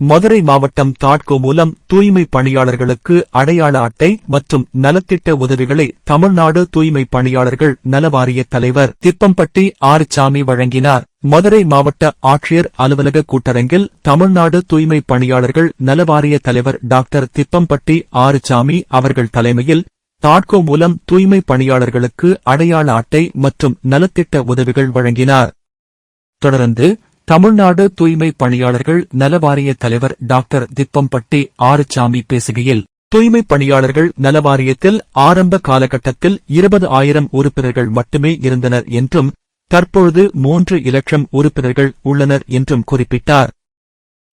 மதுரை மாவட்டம் தாட்கோ மூலம் தூய்மை பணியாளர்களுக்கு அடையாள அட்டை மற்றும் நலத்திட்ட உதவிகளை தமிழ்நாடு தூய்மை பணியாளர்கள் நலவாரிய தலைவர் திப்பம்பட்டி ஆறுசாமி வழங்கினார். மதுரை மாவட்ட ஆட்சியர் அலுவலக கூட்டரங்கில் தமிழ்நாடு தூய்மை பணியாளர்கள் நலவாரிய தலைவர் டாக்டர் திப்பம்பட்டி ஆறுசாமி அவர்கள் தலைமையில் தாட்கோ மூலம் தூய்மை பணியாளர்களுக்கு அடையாள அட்டை மற்றும் நலத்திட்ட உதவிகள் வழங்கினார். தொடர்ந்து தமிழ்நாடு தூய்மை பணியாளர்கள் நலவாரிய தலைவர் டாக்டர் திப்பம்பட்டி ஆறுசாமி பேசுகையில் தூய்மை பணியாளர்கள் நலவாரியத்தில் ஆரம்ப காலகட்டத்தில் இருபது ஆயிரம் உறுப்பினர்கள் மட்டுமே இருந்தனர் என்றும் தற்பொழுது மூன்று இலட்சம் உறுப்பினர்கள் உள்ளனர் என்றும் குறிப்பிட்டார்.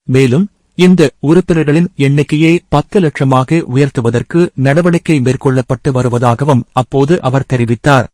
மேலும் இந்த உறுப்பினர்களின் எண்ணிக்கையை பத்து லட்சமாக உயர்த்துவதற்கு நடவடிக்கை மேற்கொள்ளப்பட்டு வருவதாகவும் அப்போது அவர் தெரிவித்தார்.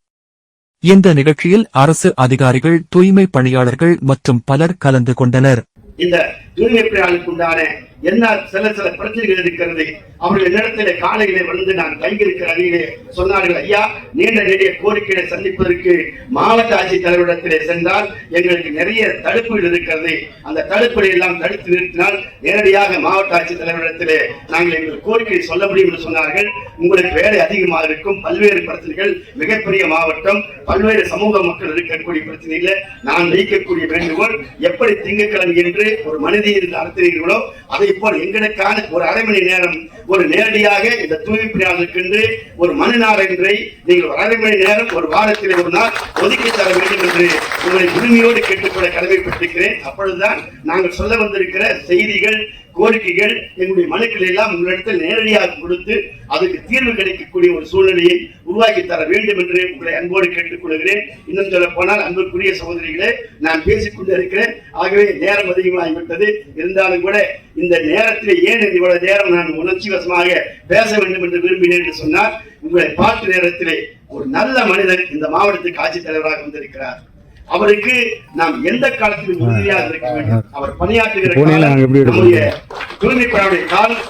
இந்த நிகழ்ச்சியில் அரசு அதிகாரிகள் தூய்மை பணியாளர்கள் மற்றும் பலர் கலந்து கொண்டனர். இந்த தூய்மை உண்டான என்ன சில சில பிரச்சனைகள் இருக்கிறது. அவர்கள் என்னிடத்திலே காலையிலே வந்து நான் தங்கியிருக்கிற அணியிலே சொன்னார்கள் ஐயா நீண்ட நெடிய கோரிக்கையை சந்திப்பதற்கு மாவட்ட ஆட்சித் தலைவரிடத்திலே சென்றால் எங்களுக்கு நிறைய தடுப்புகள் இருக்கிறது. அந்த தடுப்புகளை எல்லாம் தடுத்து நிறுத்தினால் நேரடியாக மாவட்ட ஆட்சித் தலைவரிடத்திலே நாங்கள் எங்கள் கோரிக்கையை சொல்ல முடியும் என்று சொன்னார்கள். உங்களுக்கு வேலை அதிகமாக இருக்கும். பல்வேறு பிரச்சனைகள். மிகப்பெரிய மாவட்டம். பல்வேறு சமூக மக்கள் இருக்கக்கூடிய பிரச்சனையில நான் வைக்கக்கூடிய வேண்டுகோள் எப்படி திங்கக்கிழமை என்று ஒரு மனித மனிதர்கள் நடத்துகிறீர்களோ அதை போல் எங்களுக்கான ஒரு அரை மணி நேரம் ஒரு நேரடியாக இந்த தூய்மை என்று ஒரு மணி நாள் என்றை நீங்கள் ஒரு அரை மணி நேரம் ஒரு வாரத்தில் ஒரு நாள் ஒதுக்கி தர வேண்டும் என்று உங்களை உரிமையோடு கேட்டுக்கொள்ள கடமைப்பட்டிருக்கிறேன். அப்பொழுதுதான் நாங்கள் சொல்ல வந்திருக்கிற செய்திகள் கோரிக்கைகள் எங்களுடைய மனுக்கள் எல்லாம் உங்களிடத்தில் நேரடியாக கொடுத்து அதுக்கு தீர்வு கிடைக்கக்கூடிய ஒரு சூழ்நிலையை உருவாக்கி தர வேண்டும் என்று உங்களை அன்போடு கேட்டுக்கொள்கிறேன் இன்னும் சொல்ல போனால் அன்புக்குரிய சகோதரிகளே நான் பேசிக்கொண்டு இருக்கிறேன். ஆகவே நேரம் அதிகமாகிவிட்டது இருந்தாலும் கூட இந்த நேரத்தில் ஏன் இவ்வளவு நேரம் நான் உணர்ச்சி வசமாக பேச வேண்டும் என்று விரும்பினேன் என்று சொன்னால் உங்களை பார்த்த நேரத்திலே ஒரு நல்ல மனிதர் இந்த மாவட்டத்துக்கு ஆட்சித் தலைவராக வந்திருக்கிறார். அவருக்கு நாம் எந்த காலத்திலும் உறுதியாக இருக்க வேண்டும். அவர் பணியாற்றுகிற? நம்முடைய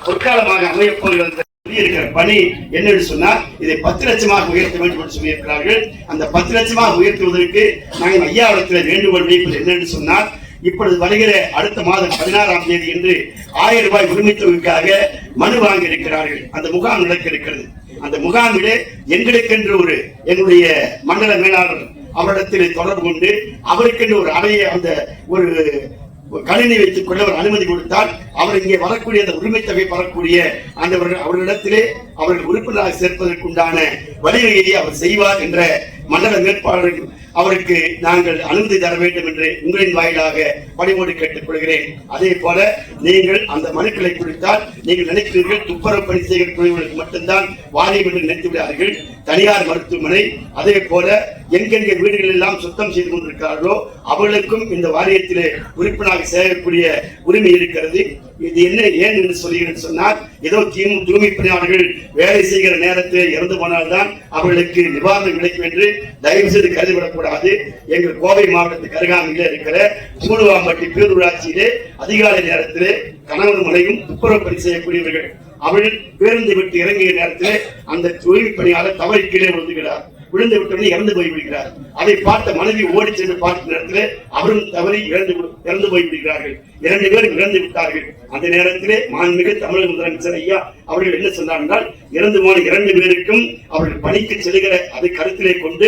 பொற்காலமாக போகிறது இருக்கிற பணி என்னன்னு சொன்னால் இதை பத்து லட்சமாக உயர்த்த வேண்டும் என்று சொல்லியிருக்கிறார்கள். அந்த பத்து லட்சமாக உயர்த்துவதற்கு நாங்கள் ஐயாவிடத்தில் வேண்டுகோள் வைப்பது என்னன்னு சொன்னால் இப்பொழுது வருகிற அடுத்த மாதம் பதினாறாம் தேதி என்று ஆயிரம் ரூபாய் உரிமை தொகைக்காக மனு வாங்கி இருக்கிறார்கள் அந்த முகாம் நடக்க இருக்கிறது அந்த முகாமிலே எங்களுக்கென்று ஒரு எங்களுடைய மண்டல மேலாளர் அவரிடத்தில் தொடர்பு கொண்டு அவருக்கென்று ஒரு அறையை அந்த ஒரு கணினி வைத்துக் கொள்ள அவர் அனுமதி கொடுத்தால் அவர் இங்கே வரக்கூடிய அந்த உரிமை தொகை பெறக்கூடிய அந்த அவர்களிடத்திலே அவர்கள் உறுப்பினராக சேர்ப்பதற்குண்டான வழிவகையை அவர் செய்வார் என்ற மண்டல மேற்பாளர்கள் அவருக்கு நாங்கள் அனுமதி தர வேண்டும் என்று உங்களின் வாயிலாக பணிவோடு கேட்டுக்கொள்கிறேன். அதே போல நீங்கள் அந்த மனுக்களை கொடுத்தால் நீங்கள் நினைக்கிறீர்கள் துப்புரவு பணி செய்கிற குழுவினருக்கு மட்டும்தான் வாரியம் என்று நினைத்து விடார்கள் தனியார் மருத்துவமனை அதே போல எங்கெங்கே வீடுகள் எல்லாம் சுத்தம் செய்து கொண்டிருக்கிறார்களோ அவர்களுக்கும் இந்த வாரியத்திலே உறுப்பினராக சேரக்கூடிய உரிமை இருக்கிறது. இது என்ன ஏன் என்று சொல்கிறேன் சொன்னால் ஏதோ தீமு தூய்மை பணியாளர்கள் வேலை செய்கிற நேரத்தில் இறந்து போனால்தான் அவர்களுக்கு நிவாரணம் கிடைக்கும் என்று தயவு செய்து கருதிவிடக்கூடாது எங்கள் கோவை மாவட்டத்துக்கு அருகாமையில் இருக்கிற சூடுவாம்பட்டி பேரூராட்சியிலே அதிகாலை நேரத்திலே கணவன் மனையும் துப்புரவு பணி செய்யக்கூடியவர்கள். அவள் பேருந்து விட்டு இறங்கிய நேரத்திலே அந்த தூய்மை பணியாளர் தவறி கீழே விழுந்துகிறார். விழுந்து விட்டவனே இறந்து போய் விடுகிறார் அதை பார்த்த மனைவி ஓடி சென்று பார்த்த நேரத்திலே அவரும் தவறி இறந்து இறந்து போய்விடுகிறார்கள். இரண்டு பேரும் இறந்து விட்டார்கள். அந்த நேரத்திலே மாண்புமிகு தமிழக முதலமைச்சர் ஐயா அவர்கள் என்ன சொன்னார் என்றால் இறந்து போன இரண்டு பேருக்கும் அவர்கள் பணிக்கு செல்கிற அதை கருத்திலே கொண்டு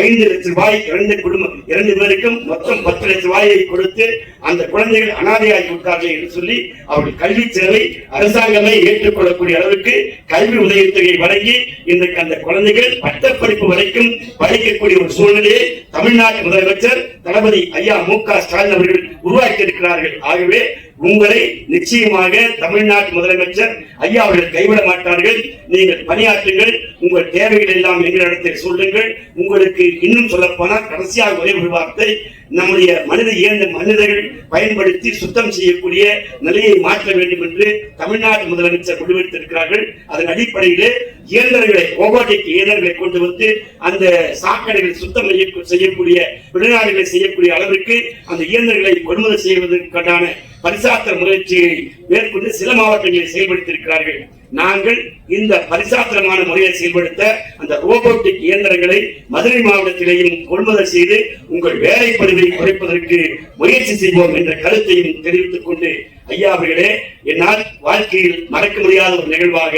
ஐந்து லட்சம் ரூபாய் இரண்டு குடும்பம் இரண்டு பேருக்கும் மொத்தம் பத்து லட்சம் ரூபாயை கொடுத்து அந்த குழந்தைகள் அனாதையாகி விட்டார்கள் என்று சொல்லி அவர்கள் கல்வி செலவை அரசாங்கமே ஏற்றுக்கொள்ளக்கூடிய அளவுக்கு கல்வி உதவித்தொகை வழங்கி இன்றைக்கு அந்த குழந்தைகள் பட்டப்படிப்பு வரைக்கும் படிக்கக்கூடிய ஒரு சூழ்நிலை சூழ்நிலையை தமிழ்நாட்டு முதலமைச்சர் தளபதி ஐயா மு க ஸ்டாலின் அவர்கள் உருவாக்கி இருக்கிறார்கள் ஆகவே உங்களை நிச்சயமாக தமிழ்நாட்டு முதலமைச்சர் ஐயா அவர்கள் கைவிட மாட்டார்கள். நீங்கள் பணியாற்றுங்கள். உங்கள் தேவைகள் எல்லாம் எங்களிடத்தில் சொல்லுங்கள். உங்களுக்கு இன்னும் சொல்லப்போனால் கடைசியாக ஒரே ஒரு வார்த்தை. நம்முடைய மனித இயந்த மனிதர்கள் பயன்படுத்தி சுத்தம் செய்யக்கூடிய நிலையை மாற்ற வேண்டும் என்று தமிழ்நாட்டு முதலமைச்சர் முடிவெடுத்திருக்கிறார்கள். அதன் அடிப்படையிலே இயந்திரங்களை ரோபோட்டிக் இயந்திரங்களை கொண்டு வந்து அந்த சாக்கடைகளை சுத்தம் செய்ய- செய்யக்கூடிய வெளிநாடுகளை செய்யக்கூடிய அளவிற்கு அந்த இயந்திரங்களை கொள்முதல் செய்வதற்கான பரிசாத்திர முயற்சியை மேற்கொண்டு சில மாவட்டங்களில் செயல்படுத்தியிருக்கிறார்கள். நாங்கள் இந்த பரிசாத்திரமான முறையை செயல்படுத்த அந்த ரோபோட்டிக் இயந்திரங்களை மதுரை மாவட்டத்திலேயும் கொள்முதல் செய்து உங்கள் வேலை குறைப்பதற்கு முயற்சி செய்வோம் என்ற கருத்தையும் தெரிவித்துக் கொண்டு ஐயா அவர்களே என்னால் வாழ்க்கையில் மறக்க முடியாத ஒரு நிகழ்வாக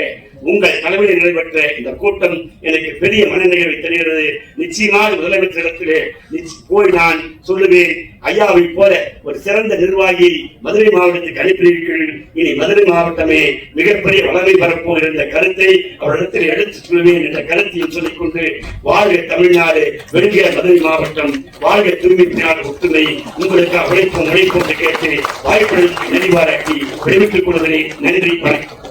உங்கள் தலைமையில் நடைபெற்ற இந்த கூட்டம் எனக்கு பெரிய மனநிகழ்வை தெரிகிறது. நிச்சயமாக முதலமைச்சரிடத்திலே போய் நான் சொல்லுவேன். ஐயாவை போல ஒரு சிறந்த நிர்வாகி மதுரை மாவட்டத்துக்கு அனுப்பியிருக்கிறீர்கள் இனி மதுரை மாவட்டமே மிகப்பெரிய வளமை பரப்போம் என்ற கருத்தை அவரிடத்தில் எடுத்து சொல்லுவேன் என்ற கருத்தையும் சொல்லிக்கொண்டு வாழ்க தமிழ்நாடு வெறுகிற மதுரை மாவட்டம் வாழ்க திரும்பினார் ஒற்றுமை. உங்களுக்கு உழைப்போம் உழைப்போம் என்று கேட்டு வாய்ப்புகளுக்கு பாராட்டி விடுவித்துக் கொள்வதே நன்றி வணக்கம்.